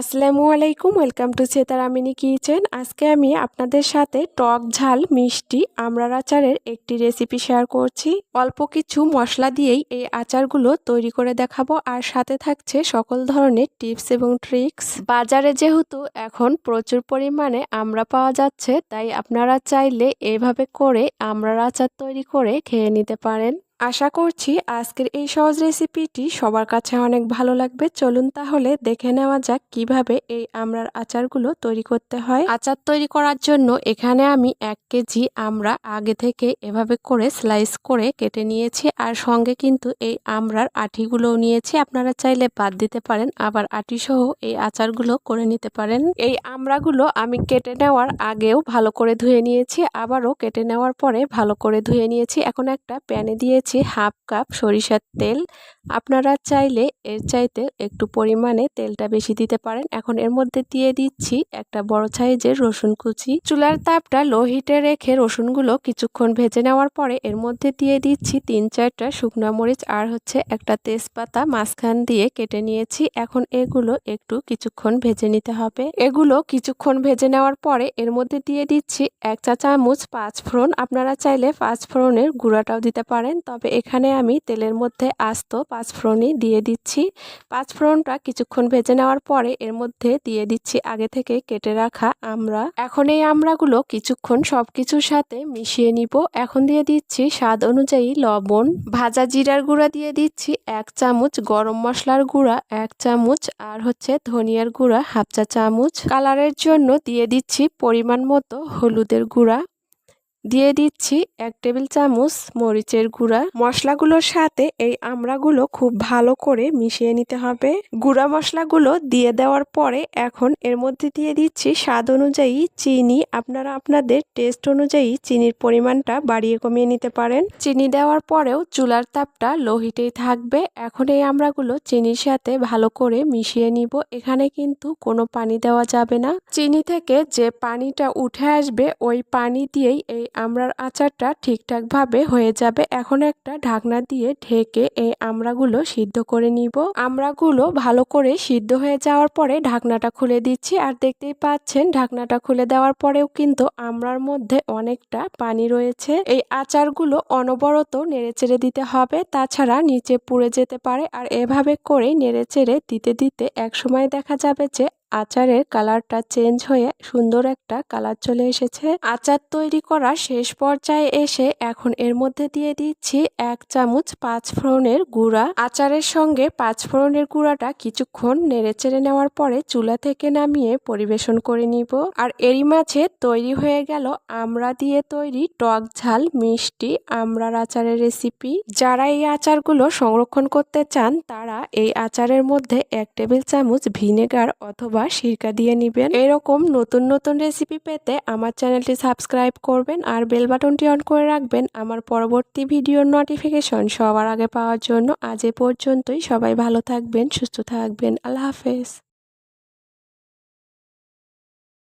আসসালামু আলাইকুম, welcome to চেতারামিনী kitchen. আজকে আমি আপনাদের সাথে টক ঝাল মিষ্টি আমড়ার আচারের একটি রেসিপি শেয়ার করছি। অল্প কিছু মশলা দিয়েই এই আচারগুলো তৈরি করে দেখাবো, আর সাথে থাকছে সকল ধরনের টিপস এবং ট্রিক্স। বাজারে যেহেতু এখন প্রচুর পরিমাণে আমড়া পাওয়া যাচ্ছে, তাই আপনারা চাইলে এভাবে করে আমড়ার আচার তৈরি করে খেয়ে নিতে পারেন। আশা করছি আজকের এই সহজ রেসিপিটি সবার কাছে অনেক ভালো লাগবে। চলুন তাহলে দেখে নেওয়া যাক কীভাবে এই আমড়ার আচারগুলো তৈরি করতে হয়। আচার তৈরি করার জন্য এখানে আমি এক কেজি আমড়া আগে থেকে এভাবে করে স্লাইস করে কেটে নিয়েছি আর সঙ্গে কিন্তু এই আমড়ার আঠিগুলোও নিয়েছি। আপনারা চাইলে বাদ দিতে পারেন, আবার আটি সহ এই আচারগুলো করে নিতে পারেন। এই আমড়াগুলো আমি কেটে নেওয়ার আগেও ভালো করে ধুয়ে নিয়েছি, আবারও কেটে নেওয়ার পরে ভালো করে ধুয়ে নিয়েছি। এখন একটা প্যানে দিয়েছি দিচ্ছি হাফ কাপ সরিষার তেল আপনারা চাইলে এর চাইতে একটু পরিমাণে তেলটা বেশি দিতে পারেন। এখন এর মধ্যে দিয়ে দিচ্ছি একটা বড় সাইজের রসুন কুচি। চুলার তাপটা লো হিটে রেখে রসুনগুলো কিছুক্ষণ ভেজে নেওয়ার পরে এর মধ্যে দিয়ে দিচ্ছি তিন চারটা শুকনো মরিচ আর হচ্ছে একটা তেজপাতা মাঝখান দিয়ে কেটে নিয়েছি। এখন এগুলো একটু কিছুক্ষণ ভেজে নিতে হবে। এগুলো কিছুক্ষণ ভেজে নেওয়ার পরে এর মধ্যে দিয়ে দিচ্ছি এক চা চামচ পাঁচ ফোড়ন। আপনারা চাইলে পাঁচ ফোড়নের গুঁড়াটাও দিতে পারেন। তবে তবে এখানে আমি তেলের মধ্যে আস্ত পাঁচফোড়নই দিয়ে দিচ্ছি। পাঁচফোড়নটা কিছুক্ষণ ভেজে নেওয়ার পরে এর মধ্যে দিয়ে দিচ্ছি আগে থেকে কেটে রাখা আমরা। এখন এই আমড়াগুলো কিছুক্ষণ সব কিছুর সাথে মিশিয়ে নিব। এখন দিয়ে দিচ্ছি স্বাদ অনুযায়ী লবণ। ভাজা জিরার গুঁড়া দিয়ে দিচ্ছি এক চামচ গরম মশলার গুঁড়া এক চামচ আর হচ্ছে ধনিয়ার গুঁড়া হাফ চা চামচ। কালারের জন্য দিয়ে দিচ্ছি পরিমাণ মতো হলুদের গুঁড়া। দিয়ে দিচ্ছি এক টেবিল চামচ মরিচের গুঁড়া। মশলাগুলোর সাথে এই আমড়াগুলো খুব ভালো করে মিশিয়ে নিতে হবে। গুঁড়া মশলাগুলো দিয়ে দেওয়ার পরে এখন এর মধ্যে দিয়ে দিচ্ছি স্বাদ অনুযায়ী চিনি। আপনারা আপনাদের টেস্ট অনুযায়ী চিনির পরিমাণটা বাড়িয়ে কমিয়ে নিতে পারেন। চিনি দেওয়ার পরেও চুলার তাপটা লোহিতেই থাকবে। এখন এই আমড়াগুলো চিনির সাথে ভালো করে মিশিয়ে নিব। এখানে কিন্তু কোনো পানি দেওয়া যাবে না। চিনি থেকে যে পানিটা উঠে আসবে, ওই পানি দিয়েই এই আমড়ার আচারটা ঠিকঠাকভাবে হয়ে যাবে, এখন একটা ঢাকনা দিয়ে ঢেকে এই আমড়াগুলো সিদ্ধ করে নিব। আমড়াগুলো ভালো করে সিদ্ধ হয়ে যাওয়ার পরে ঢাকনাটা খুলে দিচ্ছি। আর দেখতেই পাচ্ছেন, ঢাকনাটা খুলে দেওয়ার পরেও কিন্তু আমড়ার মধ্যে অনেকটা পানি রয়েছে। এই আচারগুলো অনবরত নেড়েচেড়ে দিতে হবে, তাছাড়া নিচে পুড়ে যেতে পারে। আর এভাবে করেই নেড়েচেড়ে দিতে দিতে একসময় দেখা যাবে যে আচারের কালারটা চেঞ্জ হয়ে সুন্দর একটা কালার চলে এসেছে। আচার তৈরি করা শেষ পর্যায়ে এসে এখন এর মধ্যে দিয়ে দিচ্ছি এক চামচ পাঁচ ফোড়নের গুঁড়া। আচারের সঙ্গে পাঁচ ফোড়নের গুঁড়াটা কিছুক্ষণ নেড়ে চেড়ে নেওয়ার পরে চুলা থেকে নামিয়ে পরিবেশন করে নিব। আর এরই মাঝে তৈরি হয়ে গেল আমরা দিয়ে তৈরি টক ঝাল মিষ্টি আমরার আচারের রেসিপি। যারা এই আচারগুলো সংরক্ষণ করতে চান তারা এই আচারের মধ্যে এক টেবিল চামচ ভিনেগার অথবা বা সিরকা দিয়ে নেবেন। এরকম নতুন নতুন রেসিপি পেতে আমার চ্যানেলটি সাবস্ক্রাইব করবেন আর বেল বাটনটি অন করে রাখবেন। আমার পরবর্তী ভিডিওর নোটিফিকেশন সবার আগে পাওয়ার জন্য আজ এ পর্যন্তই। সবাই ভালো থাকবেন, সুস্থ থাকবেন। আল্লাহ হাফেজ।